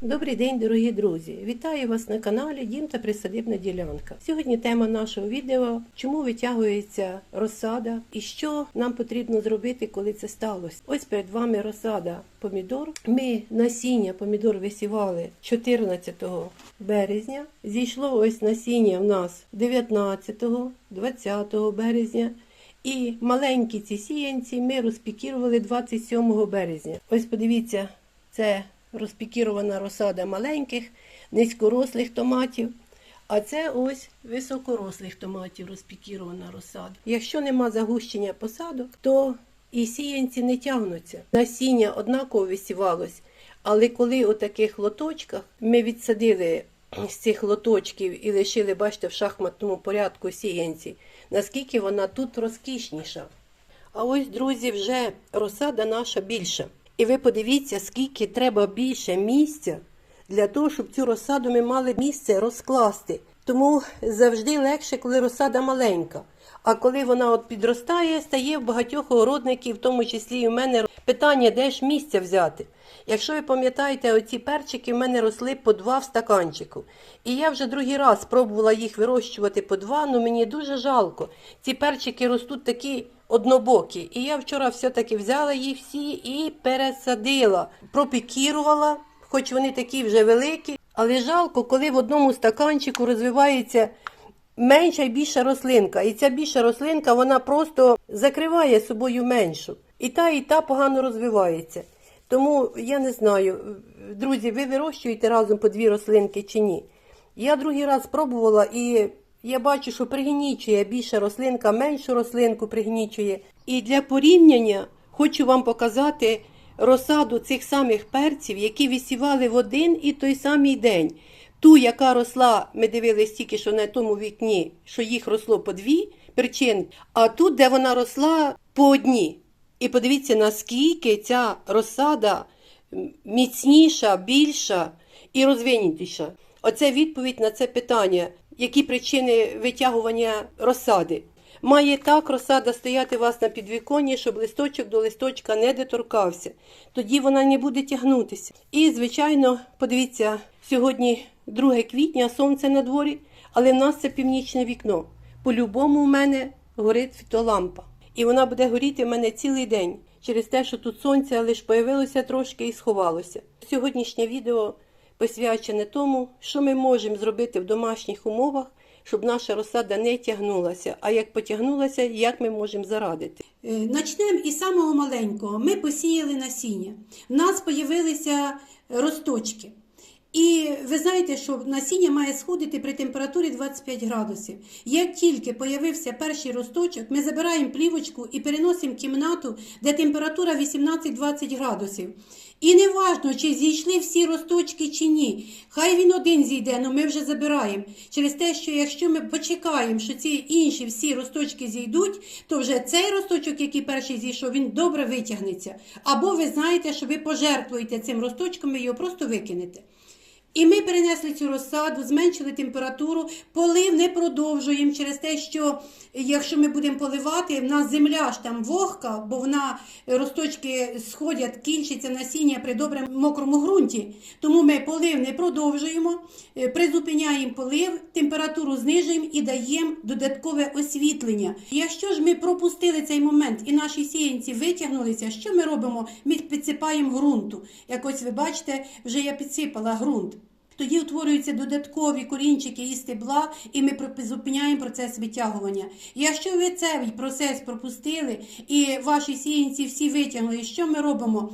Добрий день, дорогі друзі! Вітаю вас на каналі Дім та Присадибна ділянка. Сьогодні тема нашого відео: чому витягується розсада і що нам потрібно зробити, коли це сталося. Ось перед вами розсада помідор. Ми насіння помідор висівали 14 березня. Зійшло ось насіння в нас 19, 20 березня. І маленькі ці сіянці ми розпікірували 27 березня. Ось подивіться, це розпікірована розсада маленьких, низькорослих томатів. А це ось високорослих томатів розпікірована розсада. Якщо нема загущення посадок, то і сіянці не тягнуться. Насіння однаково висівалось. Але коли у таких лоточках ми відсадили з цих лоточків і лишили, бачите, в шахматному порядку сіянці, наскільки вона тут розкішніша. А ось, друзі, вже розсада наша більша. І ви подивіться, скільки треба більше місця для того, щоб цю розсаду ми мали місце розкласти. Тому завжди легше, коли розсада маленька. А коли вона от підростає, стає в багатьох огородників, в тому числі і в мене питання, де ж місця взяти. Якщо ви пам'ятаєте, оці перчики в мене росли по два в стаканчику. І я вже другий раз спробувала їх вирощувати по два, але мені дуже жалко. Ці перчики ростуть такі однобокі. І я вчора все-таки взяла їх всі і пересадила, пропікірувала, хоч вони такі вже великі. Але жалко, коли в одному стаканчику розвивається менша і більша рослинка. І ця більша рослинка вона просто закриває собою меншу. І та, і та погано розвивається. Тому я не знаю, друзі, ви вирощуєте разом по дві рослинки чи ні? Я другий раз спробувала і я бачу, що пригнічує більша рослинка, меншу рослинку пригнічує. І для порівняння хочу вам показати розсаду цих самих перців, які висівали в один і той самий день. Ту, яка росла, ми дивились тільки що на тому вікні, що їх росло по дві причинки, а тут, де вона росла по одній. І подивіться, наскільки ця розсада міцніша, більша і розвинутіша. Оце відповідь на це питання, які причини витягування розсади. Має так розсада стояти у вас на підвіконні, щоб листочок до листочка не доторкався. Тоді вона не буде тягнутися. І, звичайно, подивіться, сьогодні 2 квітня, сонце на дворі, але в нас це північне вікно. По-любому у мене горить фітолампа. І вона буде горіти в мене цілий день через те, що тут сонце лише появилося трошки і сховалося. Сьогоднішнє відео посвячене тому, що ми можемо зробити в домашніх умовах, щоб наша розсада не тягнулася. А як потягнулася, як ми можемо зарадити? Е, Начнемо із самого маленького. Ми посіяли насіння. У нас з'явилися росточки. І ви знаєте, що насіння має сходити при температурі 25 градусів. Як тільки появився перший росточок, ми забираємо плівочку і переносимо кімнату, де температура 18-20 градусів. І не важно, чи зійшли всі росточки чи ні. Хай він один зійде, але ми вже забираємо. Через те, що якщо ми почекаємо, що ці інші всі росточки зійдуть, то вже цей росточок, який перший зійшов, він добре витягнеться. Або ви знаєте, що ви пожертвуєте цим росточком, ви його просто викинете. І ми перенесли цю розсаду, зменшили температуру, полив не продовжуємо через те, що якщо ми будемо поливати, в нас земля ж там вогка, бо вона росточки сходять, кінчиться насіння при доброму мокрому ґрунті. Тому ми полив не продовжуємо, е, призупиняємо полив, температуру знижуємо і даємо додаткове освітлення. Якщо ж ми пропустили цей момент і наші сіянці витягнулися, що ми робимо? Ми підсипаємо ґрунту. Як ось ви бачите, вже я підсипала ґрунт. Тоді утворюються додаткові корінчики і стебла, і ми зупиняємо процес витягування. Якщо ви цей процес пропустили і ваші сіянці всі витягнули, що ми робимо?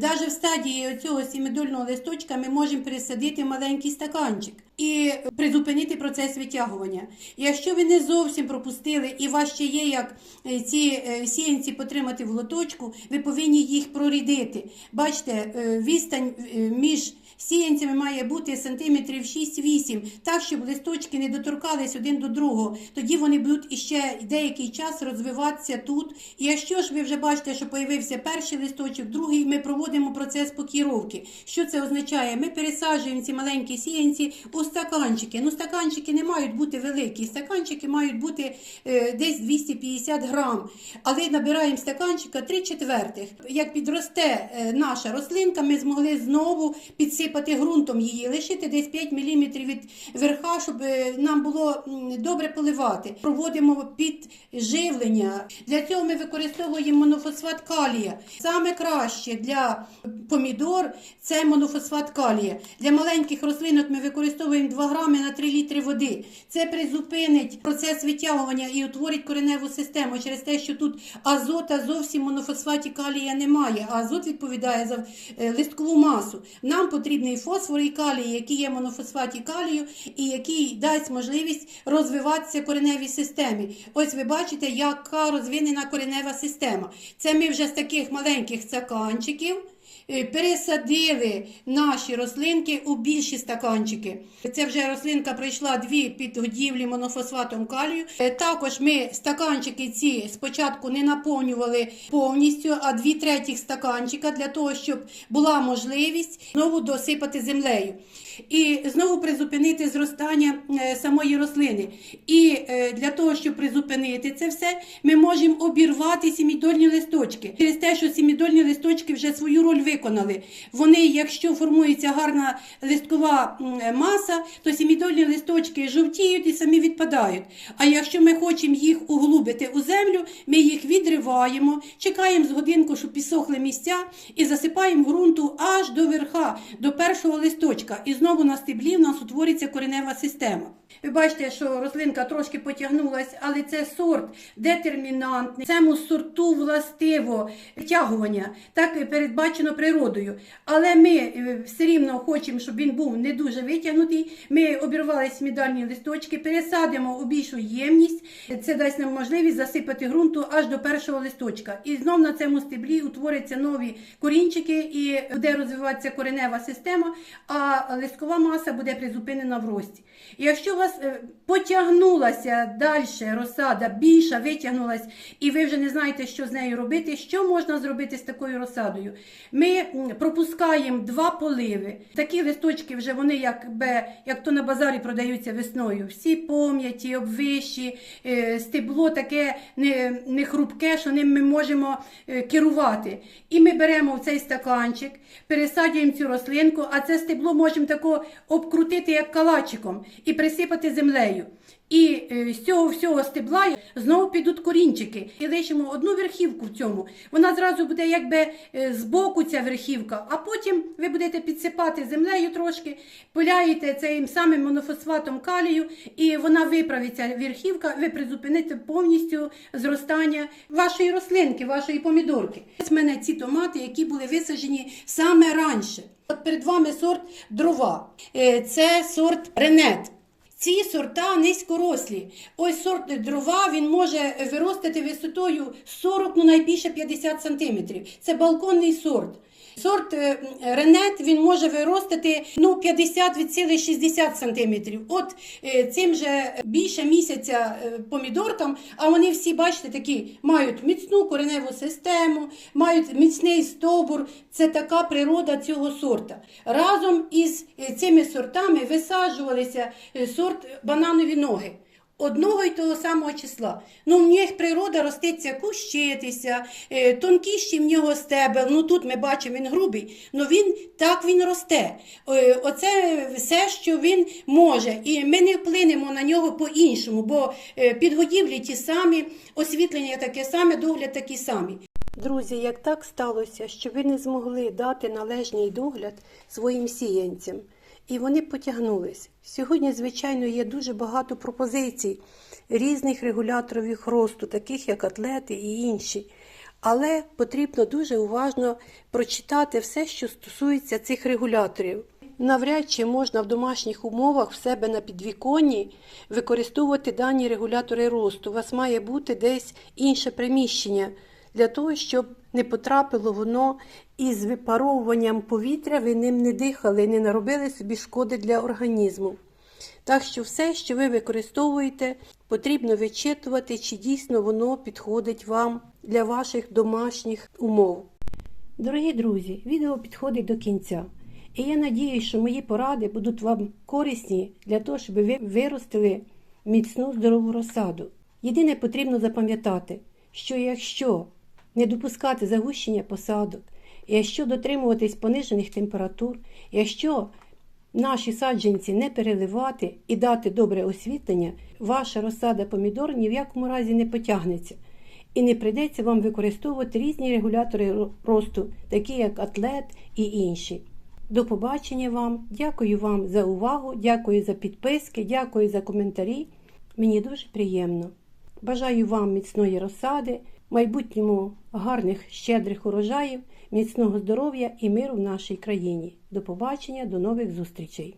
Навіть в стадії цього сімидольного листочка ми можемо пересадити маленький стаканчик і призупинити процес витягування. Якщо ви не зовсім пропустили і вас ще є як е, ці е, сіянці потримати в лоточку, ви повинні їх прорідити. Бачите, е, відстань між сіянцями має бути сантиметрів 6-8, так, щоб листочки не доторкались один до другого. Тоді вони будуть іще деякий час розвиватися тут. І якщо ж ви вже бачите, що появився перший листочок, другий, ми проводимо процес покіровки. Що це означає? Ми пересаджуємо ці маленькі сіянці у стаканчики. Ну, стаканчики не мають бути великі, стаканчики мають бути е, десь 250 грам. Але набираємо стаканчика 3 четвертих. Як підросте е, наша рослинка, ми змогли знову підсипати ґрунтом її, лишити десь 5 мм від верха, щоб е, нам було добре поливати. Проводимо підживлення. Для цього ми використовуємо монофосфат калія. Саме краще для помідор це монофосфат калія. Для маленьких рослинок ми використовуємо 2 грами на 3 літри води. Це призупинить процес витягування і утворить кореневу систему через те, що тут азота зовсім монофосфаті калія немає, а азот відповідає за е, листкову масу. Нам потрібний фосфор і калій, який є монофосфаті калію, і який дасть можливість розвиватися кореневій системі. Ось ви бачите, яка розвинена коренева система. Це ми вже з таких маленьких стаканчиків. Е, Пересадили наші рослинки у більші стаканчики. Це вже рослинка пройшла дві підгодівлі монофосфатом калію. Е, Також ми стаканчики ці спочатку не наповнювали повністю, а дві третіх стаканчика для того, щоб була можливість знову досипати землею. І знову призупинити зростання е, самої рослини. І для того, щоб призупинити це все, ми можемо обірвати сімідольні листочки. Через те, що сімідольні листочки вже свою роль виконали. Вони, якщо формується гарна листкова маса, то сімідольні листочки жовтіють і самі відпадають. А якщо ми хочемо їх углубити у землю, ми їх відриваємо, чекаємо з годинку, щоб підсохли місця, і засипаємо ґрунту аж до верха, до першого листочка. І знову на стеблі в нас утвориться коренева система. Ви бачите, що рослинка трошки потягнулась, але це сорт детермінантний. Цьому сорту властиво втягування, так і передбачено природою. Але ми е, все рівно хочемо, щоб він був не дуже витягнутий. Ми обірвали смідальні листочки, пересадимо у більшу ємність. Це дасть нам можливість засипати ґрунту аж до першого листочка. І знов на цьому стеблі утворяться нові корінчики і буде розвиватися коренева система, а листкова маса буде призупинена в рості. Якщо у вас е, потягнулася далі розсада, більша витягнулась, і ви вже не знаєте, що з нею робити, що можна зробити з такою розсадою? Ми пропускаємо два поливи. Такі листочки вже вони якби, як то на базарі продаються весною. Всі пом'яті, обвищі, е, стебло таке не, не хрупке, що ним ми можемо е, керувати. І ми беремо в цей стаканчик, пересаджуємо цю рослинку, а це стебло можемо тако обкрутити як калачиком і присипати землею. І е, з цього всього стебла знову підуть корінчики. І лишимо одну верхівку в цьому. Вона зразу буде якби е, збоку ця верхівка, а потім ви будете підсипати землею трошки, пиляєте цим самим монофосфатом калію, і вона виправиться верхівка, ви призупините повністю зростання вашої рослинки, вашої помідорки. Ось в мене ці томати, які були висаджені саме раніше. От перед вами сорт дрова. Е, Це сорт ренет. Ці сорта низькорослі. Ось сорт дрова він може виростити висотою 40, ну найбільше 50 см. Це балконний сорт. Сорт е, ренет він може виростити ну, 50 від цілих 60 см. От е, цим же більше місяця е, помідоркам, а вони всі, бачите, такі мають міцну кореневу систему, мають міцний стовбур. Це така природа цього сорта. Разом із цими сортами висаджувалися сорт бананові ноги. Одного й того самого числа. Ну, в них природа роститься кущитися, е, тонкіші в нього стебел. Ну тут ми бачимо, він грубий, але він так він росте. Е, Оце все, що він може. І ми не вплинемо на нього по-іншому, бо е, підгодівлі ті самі, освітлення таке саме, догляд такий самий. Друзі, як так сталося, що ви не змогли дати належний догляд своїм сіянцям, і вони потягнулись. Сьогодні, звичайно, є дуже багато пропозицій різних регуляторів росту, таких як атлети і інші. Але потрібно дуже уважно прочитати все, що стосується цих регуляторів. Навряд чи можна в домашніх умовах в себе на підвіконні використовувати дані регулятори росту. У вас має бути десь інше приміщення для того, щоб не потрапило воно із випаровуванням повітря, ви ним не дихали, не наробили собі шкоди для організму. Так що все, що ви використовуєте, потрібно вичитувати, чи дійсно воно підходить вам для ваших домашніх умов. Дорогі друзі, відео підходить до кінця. І я надіюсь, що мої поради будуть вам корисні для того, щоб ви виростили міцну здорову розсаду. Єдине потрібно запам'ятати, що якщо не допускати загущення посадок, якщо дотримуватись понижених температур, якщо наші саджанці не переливати і дати добре освітлення, ваша розсада помідор ні в якому разі не потягнеться. І не прийдеться вам використовувати різні регулятори росту, такі як атлет і інші. До побачення вам. Дякую вам за увагу, дякую за підписки, дякую за коментарі. Мені дуже приємно. Бажаю вам міцної розсади, майбутньому гарних щедрих урожаїв, міцного здоров'я і миру в нашій країні. До побачення, до нових зустрічей!